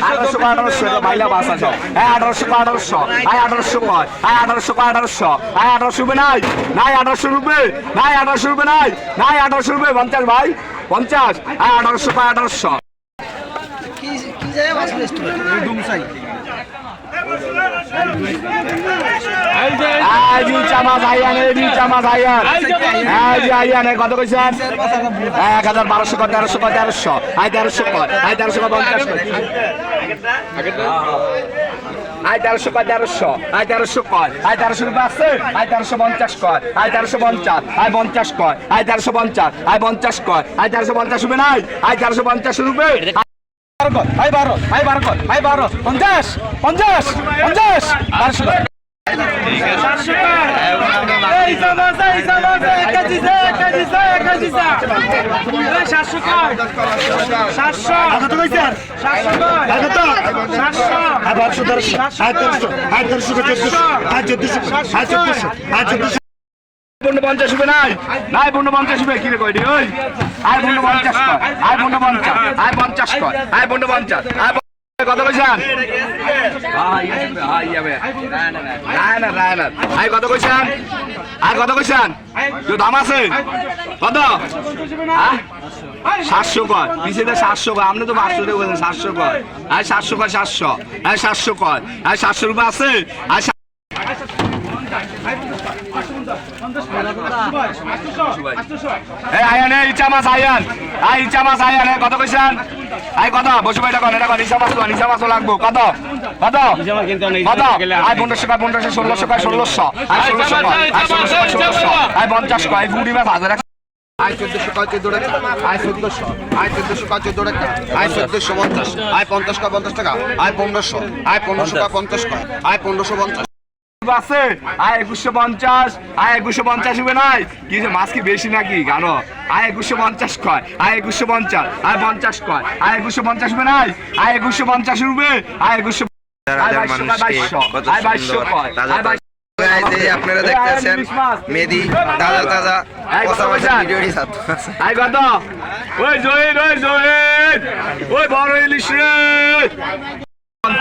আঠারোশো আঠারোশো মাইলা বাস আছে। হ্যাঁ আঠারোশো আঠারোশো আয় আঠারোশো কয় আয় আঠারোশো আঠারোশো আয় আঠারোশো রুপে নাই নাই আঠারোশো রুপে নাই আঠারোশো রুপে নাই নাই আঠারোশো রুপে পঞ্চাশ ভাই, পঞ্চাশ আয় আঠারোশো আঠারোশো কত কইছেন এক হাজার বারোশো কয় তেরোশো কয় তেরোশো আয় তেরোশো কয় আয় তেরোশো কয় পঞ্চাশ কয় আয় তেরোশো কয় তেরোশো আয় তেরোশো কয় আয় তেরোশো রুপয়ে আছে আয় তেরোশো পঞ্চাশ কয় আয় তেরোশো পঞ্চাশ আয় পঞ্চাশ কয় আয় তেরোশো পঞ্চাশ আয় পঞ্চাশ কয় আয় তেরোশো পঞ্চাশ রুপে নাই আয় তেরোশো পঞ্চাশ রুপে বারো কর ভাই বারো ভাই বারো কর ভাই বারো পঞ্চাশ পঞ্চাশ পঞ্চাশ। বারোশো পঞ্চাশ হবে নাই? নাই পঞ্চাশ হবে। কিরে কয়টি ওই? আয় পূর্ণ পঞ্চাশ কর, আয় পূর্ণ পঞ্চাশ, আয় পঞ্চাশ কর, আয় পূর্ণ পঞ্চাশ, আয়। কত কইছেন? না না না না। আয়, কত কইছেন? আয়, কত কইছেন? কেউ দাম আছে? কত? সাতশো কর পিছিয়ে সাতশো কর, আপনি তো পাঁচশো বলছেন সাতশো কর। আয়, সাতশো কর, সাতশো। আয়, সাতশো কর, আয়, সাতশো রুপয়ে আছে? আয় এই আয়ান এই ইচা মাছ আয়ান। আই ইচা মাছ আয়ান। কত কইছেন? আই কত? বসে বাইটা কন এটা কন ইচা মাছ কন ইচা লাগবো। কত? কত? কত? আই পনেরোশো কয় পনেরোশো ষোলোশো কয় ষোলোশো। আই ষোলোশো কয় আই ষোলোশো কয় ষোলোশো আই পঞ্চাশ কয় আই বুড়ি মাছ হাজার আয় চোদ্দশো কয় চোদ্দ টাকা আয় চোদ্দশো আয় চোদ্দশো কয় চোদ্দ টাকা আয় চোদ্দশো পঞ্চাশ আয় পঞ্চাশ কয় পঞ্চাশ টাকা আয় পনেরোশো আয় পনেরোশো কয় পঞ্চাশ কয় আয় পনেরোশো পঞ্চাশ। আছে। আয় একুশশো পঞ্চাশ আয় একুশশো পঞ্চাশ হবে নাই। কি যে মাছ কি বেশি নাকি? জানো? আয় একুশশো পঞ্চাশ কয় আয় একুশশো পঞ্চাশ আয় পঞ্চাশ কয় আয় একুশশো পঞ্চাশ হবে নাই? আয় একুশশো পঞ্চাশ রুপে আয় একুশশো আপনারা দেখতেছেন মেদি তাজা তাজা কত? ওই জহির ওই জহির ওই বড় ইলিশ রে।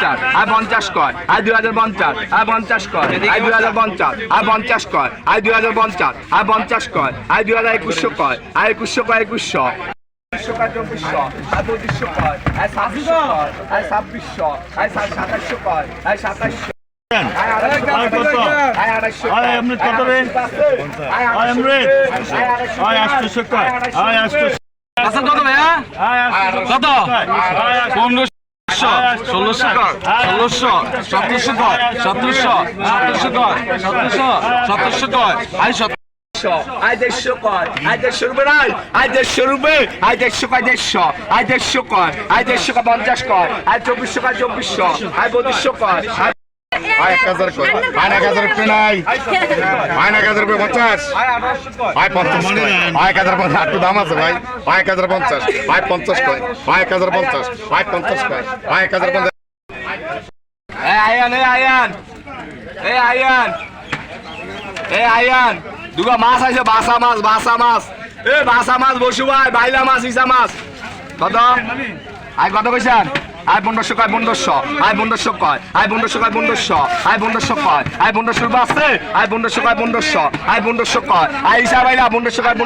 পঞ্চাশ আর পঞ্চাশ কয় আর দুই হাজার পঞ্চাশ আর পঞ্চাশ কয় আর দুই হাজার পঞ্চাশ আর পঞ্চাশ কয় আর দুই হাজার পঞ্চাশ আর পঞ্চাশ কয় আর দুই হাজার একুশশো কয় আর একুশশো কয় একুশশো কত কত ষোলোশো কর ষোলোশো সতেরোশো কর সতেরোশো সতেরোশো কর সতেরোশো সতেরোশো কর আই সতেরোশো আই দেড়শো কর আই দেড়শো রুপে নাই আই দেড়শো রুপে আই দেড়শো কয় দেড়শো আই দেড়শো কর আই দেড়শো কয় পঞ্চাশ কর আই চব্বিশশো কয় চব্বিশশো আই পঁচিশশো কর আই এক হাজার কর। আয় এক হাজার নাই। আয় এক হাজার রুপয়ে পঞ্চাশ। আয় পঞ্চাশ কয়। এক হাজার পঞ্চাশ। একটু দাম আছে ভাই। আয় এক হাজার পঞ্চাশ। আয় পঞ্চাশ কয় এক হাজার পঞ্চাশ। আয় পঞ্চাশ কয় এক হাজার পঞ্চাশ। আয়ান এই আয়ান। এই আয়ান। এই আয়ান। দুগা মাছ আছে বাসা মাছ বাসা মাছ। এ বাসা মাছ বসু ভাই বাইলা মাছ ইসা মাছ। কত? আয় কত কইছেন? আয় বন্ধস্য কয় বন্ধস্য আয় বন্ধস্য কয় আয় বন্ধস্য কয় বন্ধস্য আয় বন্ধস্য কয় আয় বন্ধস্য বাসে আয় বন্ধস্য আই বন্ধস্য আয় বন্ধস্য কয় আয় হিসাব আইলা বন্ধস্য কয় আই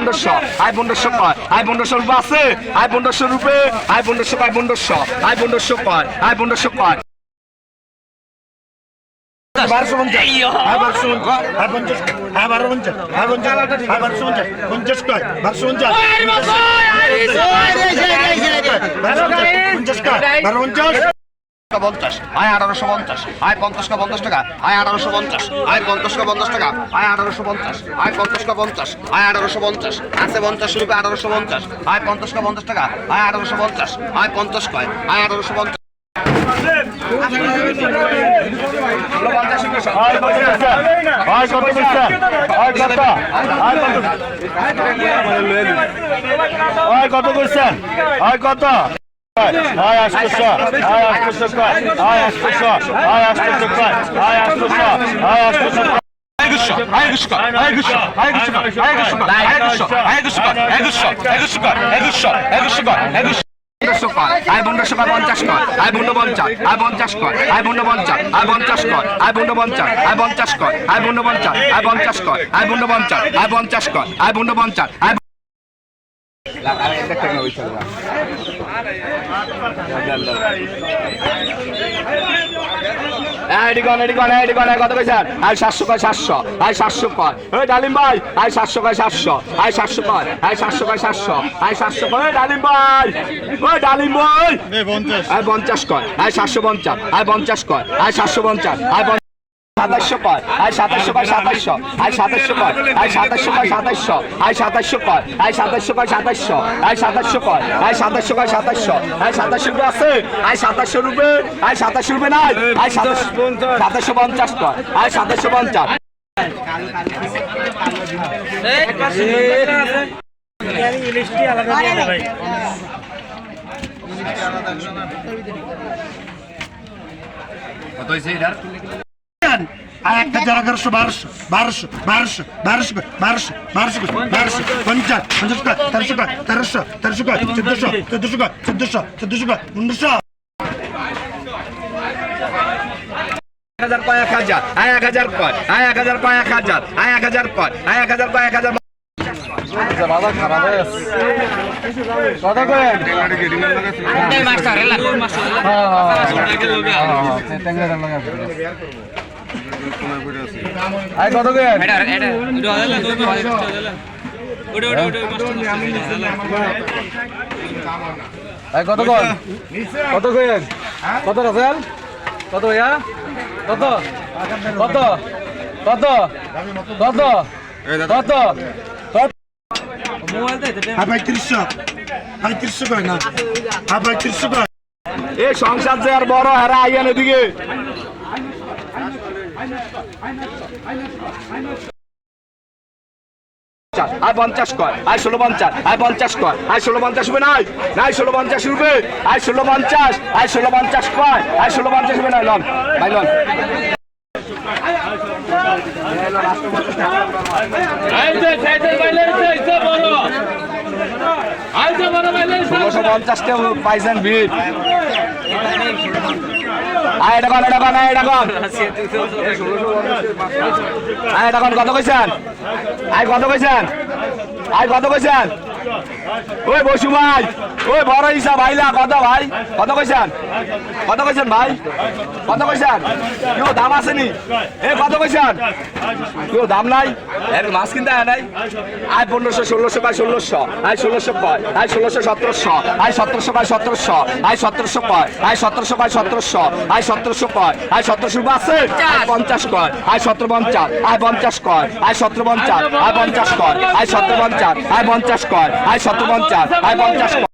আয় বন্ধস্য কয় আয় বন্ধস্য বাসে আয় বন্ধস্য রূপে আয় বন্ধস্য কয় বন্ধস্য আই বন্ধস্য কয় আই বন্ধস্য কয় বারোশো পঞ্চাশ আয় বারোশো পঞ্চাশ আয় পঞ্চাশ আয় বারো পঞ্চাশ আয় পঞ্চাশ আয় বারোশো পঞ্চাশ পঞ্চাশ কয় বারোশো পঞ্চাশ পঞ্চাশ কয় বারো পঞ্চাশ পঞ্চাশ আয় আঠারোশো পঞ্চাশ আয় পঞ্চাশ কা পঞ্চাশ টাকা। আয় আঠারোশো পঞ্চাশ আয় পঞ্চাশ কা পঞ্চাশ টাকা। আয় আঠারোশো পঞ্চাশ আয় পঞ্চাশ কা পঞ্চাশ আয় আঠারোশো পঞ্চাশ আছে পঞ্চাশ রুপে আঠারোশো পঞ্চাশ আয় পঞ্চাশ কা পঞ্চাশ টাকা। আয় আঠারোশো পঞ্চাশ আয় পঞ্চাশ কয়। আয় আঠারোশো পঞ্চাশ আয় কত করছেন আয় কত করছেন আয় কত আয় কত আয় কত করছেন আয় কত আয় আটশোশো আয় আটশোশো কয় আয় আটশোশো আয় আটশোশো কয় আয় আটশোশো আয় আটশোশো একুশশো একুশশো একুশশো একুশশো একুশশো একুশশো একুশশো একুশশো একুশশো একুশশো একুশশো একুশশো পনেরোশো কর। আয় পনেরোশো কর, পঞ্চাশ কর। আয় পনেরো পঞ্চাশ। আয় পঞ্চাশ কর। আয় পনেরো পঞ্চাশ। আয় পঞ্চাশ কর। আয় পনেরো পঞ্চাশ। আয় পঞ্চাশ কর। আয় পনেরো পঞ্চাশ। আয় পঞ্চাশ কর। আয় পনেরো পঞ্চাশ। আয় পঞ্চাশ কর। আয় পনেরো পঞ্চাশ। আয় এডিকন এডিকন এডিকন কত সাতশো কয় সাতশো। আই সাতশো কয়। ওই ডালিম ভাই আই সাতশো কয় সাতশো। কয় আই সাতশো কয় সাতশো। আই সাতশো কয় ডালিম ভাই। ওই ডালিম ভাই। পঞ্চাশ। কয় আই সাতশো পঞ্চাশ আই পঞ্চাশ কয় আই সাতশো পঞ্চাশ আই সাতাশশো কয় আই সাতাশশো কয় সাতাশশো আই সাতাশশো কয় আই সাতাশশো কয় সাতাশশো আই সাতাশশো কয় আই সাতাশশো কয় সাতাশশো আই সাতাশশো কয় আই সাতাশশো কয় সাতাশশো আই সাতাশশো রুপে আই সাতাশশো রুপে আই সাতাশশো রুপে নাই সাতাশ সাতাশশো পঞ্চাশ কয় আই সাতাশশো পঞ্চাশ আর বারোশো বারোশো বারোশো বারোশো বারোশো বারোশো পঞ্চাশ পঞ্চাশ কয় তেরোশো কয় তেরোশো তেরোশো কয় চোদ্দশো চোদ্দশো কয় চোদ্দশো চোদ্দশো কয় পনেরোশো এক হাজার কয় এক হাজার আয় এক হাজার কয় আয় এক হাজার কয় এক হাজার আয় এক হাজার কয় আয় এক হাজার কয় এক হাজার কত আয় কত করেন আয় কত কর? কত কত রাসেল? কত ভাইয়া? কত? কত? কত? কত? কত? আর পঁয়ত্রিশশো পঁয়ত্রিশশো কয় না পঁয়ত্রিশশো কয় এ সংসার যে আর বড় হারা আইয়ান এদিকে। আয় পঞ্চাশ কর আয় ষোলো পঞ্চাশ আয় পঞ্চাশ কর আয় ষোলো পঞ্চাশ রুপে নাই নাই ষোলো পঞ্চাশ রুপে আয় ষোলো পঞ্চাশ আয় ষোলো পঞ্চাশ কর আয় ষোলো পঞ্চাশ রুপে নাই লন ভাই লন। ষোলোশো পঞ্চাশটা পাইছেন ভিড় এটা কন এটা কন এটা কন এটা কন কত কইছেন? আয়, কত কইছেন? আয়, কত কইছেন? ওই বসু ভাই। ওই বড় ইসা ভাইলা কত ভাই? কত কইছেন? কত কইছেন ভাই? কত কইছেন? কেউ দাম আসেনি। এ, কত কইছেন? কেউ দাম নাই? এর মাছ কিনতে আয় নাই? আয় পনেরোশো, ষোলোশো কয় ষোলোশো, আয় ষোলোশো কয়, আয় ষোলোশো সতেরোশো, আয় সতেরোশো কয় সতেরোশো, আয় সতেরোশো কয়, আয় সতেরোশো কয় সতেরোশো, আয় সতেরোশো কয়, আয় সতেরোশো আছে পঞ্চাশ কয়, আয় সতেরো পঞ্চাশ, আয় পঞ্চাশ কয়, আয় সতেরো পঞ্চাশ, আয় পঞ্চাশ কয়, আয় সতেরো পঞ্চাশ, আয় পঞ্চাশ কয়, আয় সতেরো পঞ্চাশ, আয় পঞ্চাশ